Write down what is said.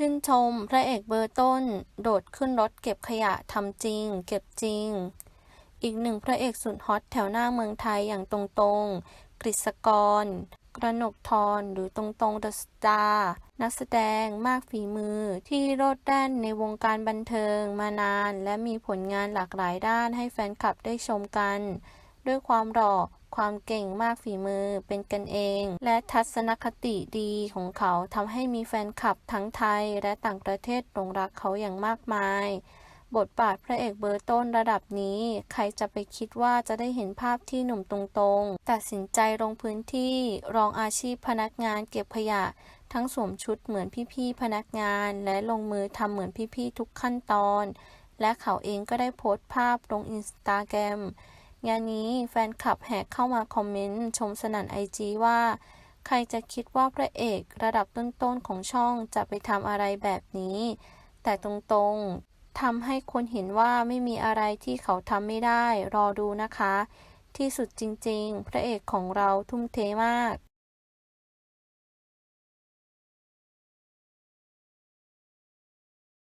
ชื่นชมพระเอกเบอร์ต้น โดดขึ้นรถเก็บขยะทำจริง เก็บจริง อีกหนึ่งพระเอกสุดฮอตแถวหน้าเมืองไทยอย่างตรงๆ กฤษกร กระหนกทรหรือตรงๆเดอะสตาร์นักแสดงมากฝีมือที่โรดแร่นในวงการบันเทิงมานาน และมีผลงานหลากหลายด้านให้แฟนคลับได้ชมกัน ด้วยความหล่อ ความเก่งมากฝีมือเป็นกันเอง และทัศนคติดีของเขาทำให้มีแฟนคลับทั้งไทยและต่างประเทศหลงรักเขาอย่างมากมาย บทบาทพระเอกเบอร์ต้นระดับนี้ ใครจะไปคิดว่าจะได้เห็นภาพที่หนุ่มตรงๆ ตัดสินใจลงพื้นที่รองอาชีพพนักงานเก็บขยะทั้งสวมชุดเหมือนพี่ๆพนักงาน และลงมือทำเหมือนพี่ๆทุกขั้นตอน และเขาเองก็ได้โพสต์ภาพลงอินสตาแกรม งานนี้แฟนคลับแหกเข้ามาคอมเมนต์ ชมสนั่นไอจีว่า ใครจะคิดว่าพระเอกระดับต้นๆของช่องจะไปทำอะไรแบบนี้ แต่ตรงๆทำให้คนเห็นว่าไม่มีอะไรที่เขาทำไม่ได้ รอดูนะคะ ที่สุดจริงๆ พระเอกของเราทุ่มเทมาก